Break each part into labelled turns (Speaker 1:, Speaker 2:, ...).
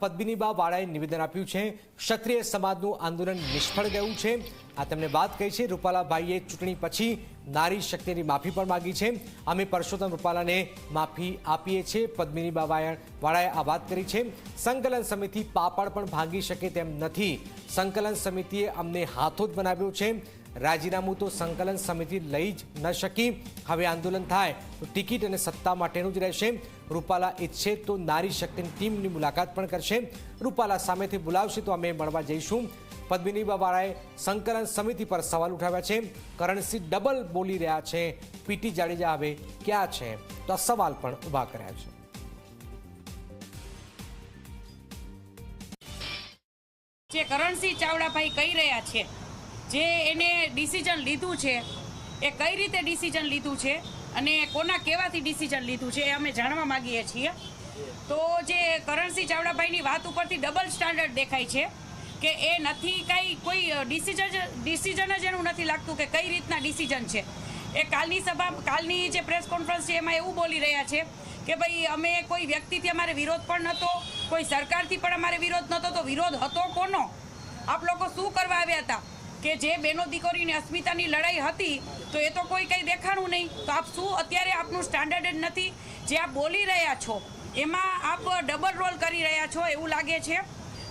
Speaker 1: પદ્મિનીબા વાળાએ નિવેદન આપ્યું છે. ક્ષત્રિય સમાજનું આંદોલન નિષ્ફળ ગયું છે. આ તેમણે વાત કહી છે. રૂપાલાભાઈએ ચૂંટણી પછી નારી શક્તિની માફી પણ માગી છે. અમે પરસોત્તમ રૂપાલાને માફી આપીએ છીએ. પદ્મિનીબા વાળાએ આ વાત કરી છે. સંકલન સમિતિ પાપડ પણ ભાંગી શકે તેમ નથી. સંકલન સમિતિએ અમને હાથો જ બનાવ્યો છે. રાજીનામું તો સંકલન સમિતિ લઈ જ ન શકી. હવે આંદોલન થાય તો ટિકિટ અને સત્તા માટેનું જ રહેશે. રૂપાલા ઈચ્છે તો નારી શક્તિની ટીમની મુલાકાત પણ કરશે. રૂપાલા સામેથી બોલાવશે તો અમે મળવા જઈશું. પદ્મિની બાબાએ સંકલન સમિતિ પર સવાલ ઉઠાવ્યા છે. કરણસિંહ ડબલ બોલી રહ્યા છે. પીટી જાડેજા હવે ક્યાં છે? તો આ સવાલ પણ ઊભા કર્યા છે.
Speaker 2: જે કરણસિંહ ચાવડાભાઈ કહી રહ્યા છે જે એને ડિસિઝન લીધું છે, એ કઈ રીતે ડિસિઝન લીધું છે અને કોના કહેવાથી ડિસિઝન લીધું છે એ અમે જાણવા માંગીએ છીએ. તો જે કરણસિંહ ચાવડાભાઈની વાત ઉપરથી ડબલ સ્ટાન્ડર્ડ દેખાય છે કે એ નથી કાંઈ, કોઈ ડિસિઝન ડિસિઝન જ એનું નથી લાગતું કે કઈ રીતના ડિસિઝન છે. એ કાલની સભા, કાલની જે પ્રેસ કોન્ફરન્સ છે એમાં એવું બોલી રહ્યા છે કે ભાઈ અમે કોઈ વ્યક્તિથી અમારે વિરોધ પણ નહોતો કોઈ સરકારથી પણ અમારે વિરોધ નહોતો તો વિરોધ હતો કોનો? આપ લોકો શું કરવા આવ્યા હતા? કે જે બેનો દીકરીની અસ્મિતાની લડાઈ હતી, તો એ તો કોઈ કંઈ દેખાણું નહીં. તો આપ શું અત્યારે આપનું સ્ટાન્ડર્ડ જ નથી? જે આપ બોલી રહ્યા છો, એમાં આપ ડબલ રોલ કરી રહ્યા છો એવું લાગે છે?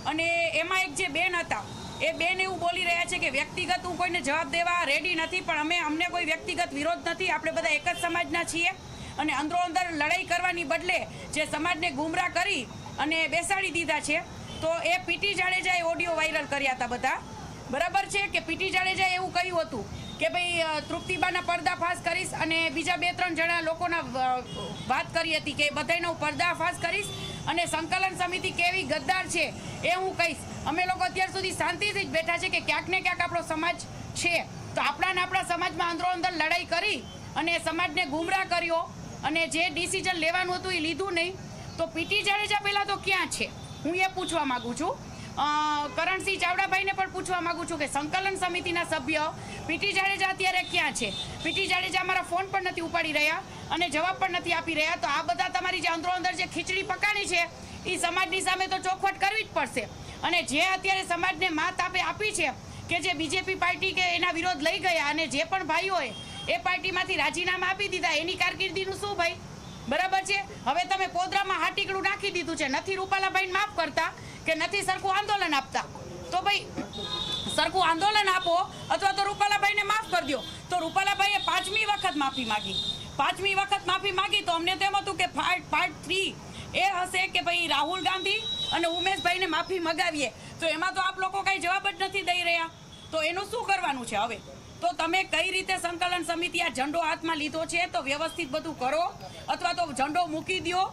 Speaker 2: અને એમાં એક જે બેન હતા, એ બેન એવું બોલી રહ્યા છે કે વ્યક્તિગત હું કોઈને જવાબ દેવા રેડી નથી, પણ અમે, અમને કોઈ વ્યક્તિગત વિરોધ નથી. આપણે બધા એક જ સમાજના છીએ. અને અંદરો અંદર લડાઈ કરવાની બદલે જે સમાજને ગુમરાહ કરી અને બેસાડી દીધા છે, તો એ પીટી જાડેજાએ ઓડિયો વાયરલ કર્યા હતા બધા. બરાબર છે કે પીટી જાડેજાએ એવું કહ્યું હતું કે ભાઈ તૃપ્તિબાના પર્દાફાશ કરીશ અને બીજા બે ત્રણ જણા લોકોના વાત કરી હતી કે બધાનો પર્દાફાશ કરીશ અને સંકલન સમિતિ કેવી ગદ્દાર છે એ હું કહીશ. અમે લોકો અત્યાર સુધી શાંતિથી જ બેઠા છે કે ક્યાંક ને ક્યાંક આપણો સમાજ છે. તો આપણા ને આપણા સમાજમાં અંદરો અંદર લડાઈ કરી અને સમાજને ગુમરાહ કર્યો અને જે ડિસિઝન લેવાનું હતું એ લીધું નહીં. તો પીટી જાડેજા પહેલાં તો ક્યાં છે? હું એ પૂછવા માગું છું. કરણસિંહ ચાવડાભાઈને પણ પૂછવા માગું છું કે સંકલન સમિતિના સભ્ય પીટી જાડેજા અત્યારે ક્યાં છે? પીટી જાડેજા અમારા ફોન પણ નથી ઉપાડી રહ્યા અને જવાબ પણ નથી આપી રહ્યા. તો આ બધા તમારી જે અંદરો અંદર જે ખીચડી પકાણી છે એ સમાજની સામે તો ચોખવટ કરવી જ પડશે. અને જે અત્યારે સમાજને માત આપે આપી છે કે જે બીજેપી પાર્ટી કે એના વિરોધ લઈ ગયા અને જે પણ ભાઈઓએ એ પાર્ટીમાંથી રાજીનામા આપી દીધા, એની કારકિર્દીનું શું ભાઈ? બરાબર છે? હવે તમે પોદરામાં હાટીકડું નાખી દીધું છે. નથી રૂપાલાભાઈને માફ કરતા. કે નથી, સરખું આંદોલન આપતા. તો ભાઈ, સરખું આંદોલન આપો અથવા તો રૂપાલાભાઈને માફ કરી દો. તો રૂપાલાભાઈએ પાંચમી વખત માફી માગી. પાંચમી વખત માફી માગી તો અમને તેમ હતું કે પાર્ટ પાર્ટ થ્રી એ હશે કે ભાઈ રાહુલ ગાંધી અને ઉમેશભાઈને માફી મગાવીએ. તો એમાં તો આપ લોકો કાંઈ જવાબ જ નથી દઈ રહ્યા. તો એનું શું કરવાનું છે હવે? તો તમે કઈ રીતે સંકલન સમિતિ આ ઝંડો હાથમાં લીધો છે? તો વ્યવસ્થિત બધું કરો. અથવા તો ઝંડો મૂકી દ્યો.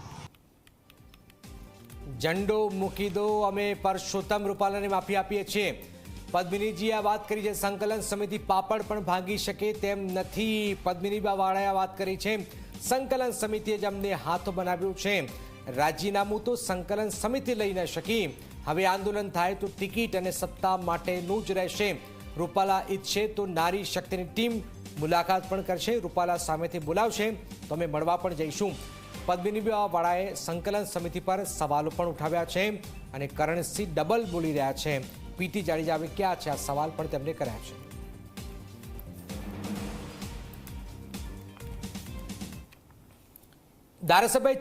Speaker 1: ઝંડો મૂકી દો, અમે પરસોત્તમ રૂપાલાને માફી આપીએ છીએ. પદ્મિનીજી આ વાત કરી છે, સંકલન સમિતિ પાપડ પણ ભાંગી શકે તેમ નથી. પદ્મિનીબા વાળાએ વાત કરી છે. સંકલન સમિતિએ જ અમને હાથો બનાવ્યું છે. રાજીનામું તો સંકલન સમિતિ લઈ ન શકી. હવે આંદોલન થાય તો ટિકિટ અને સત્તા માટેનું જ રહેશે. રૂપાલા ઈચ્છે તો નારી શક્તિની ટીમ મુલાકાત પણ કરશે. રૂપાલા સામેથી બોલાવશે. તો અમે મળવા પણ જઈશું. પદ્મિનીબા વાળાએ સંકલન સમિતિ પર સવાલો પણ ઉઠાવ્યા છે અને કરણસિંહ ડબલ બોલી રહ્યા છે. પીટી જાડેજા ક્યાં છે? આ સવાલ પણ તેમને કર્યા છે. ધારાસભ્ય